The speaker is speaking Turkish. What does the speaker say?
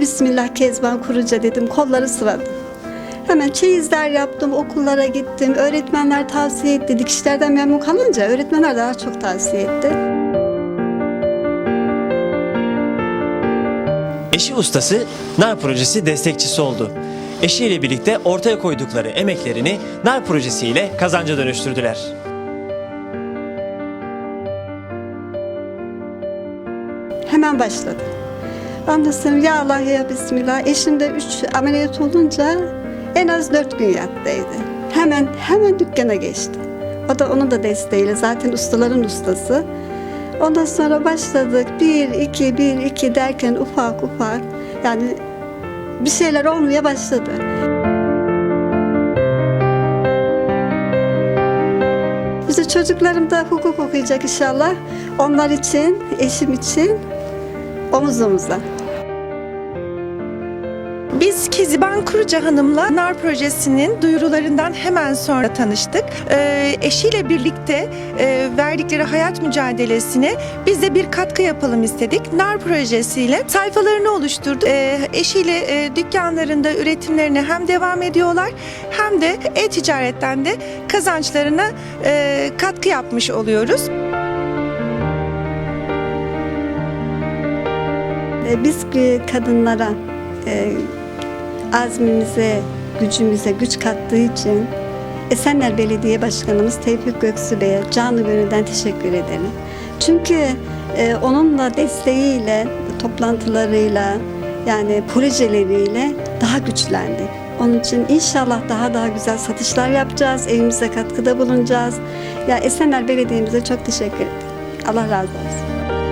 Bismillah Kezban Kuruca dedim. Kolları sıvadım. Hemen çeyizler yaptım, okullara gittim. Öğretmenler tavsiye etti. Dikişlerden memnun kalınca öğretmenler daha çok tavsiye etti. Eşi ustası nar projesi destekçisi oldu. Eşiyle birlikte ortaya koydukları emeklerini nar projesiyle kazanca dönüştürdüler. Hemen başladı. Ondan sonra ya Allah ya Bismillah. Eşim de üç ameliyat olunca en az dört gün yattıydı. Hemen hemen dükkana geçti. O da onun da desteğiyle zaten ustaların ustası. Ondan sonra başladık. Bir, iki, bir, iki derken ufak ufak yani bir şeyler olmaya başladı. İşte çocuklarım da hukuk okuyacak inşallah. Onlar için, eşim için omuz omuza. Biz Keziban Kuruca Hanım'la NAR projesinin duyurularından hemen sonra tanıştık. Ee, eşiyle birlikte e, verdikleri hayat mücadelesine biz de bir katkı yapalım istedik. NAR projesiyle sayfalarını oluşturduk. Ee, eşiyle e, dükkanlarında üretimlerine hem devam ediyorlar hem de e-ticaretten de kazançlarına e, katkı yapmış oluyoruz. Biz e, kadınlara e, azmimize, gücümüze güç kattığı için Esenler Belediye Başkanımız Tevfik Göksu Bey'e canı gönülden teşekkür ederim. Çünkü e, onunla desteğiyle, toplantılarıyla, yani projeleriyle daha güçlendik. Onun için inşallah daha daha güzel satışlar yapacağız, evimize katkıda bulunacağız. Ya Esenler Belediye'mize çok teşekkür ederim. Allah razı olsun.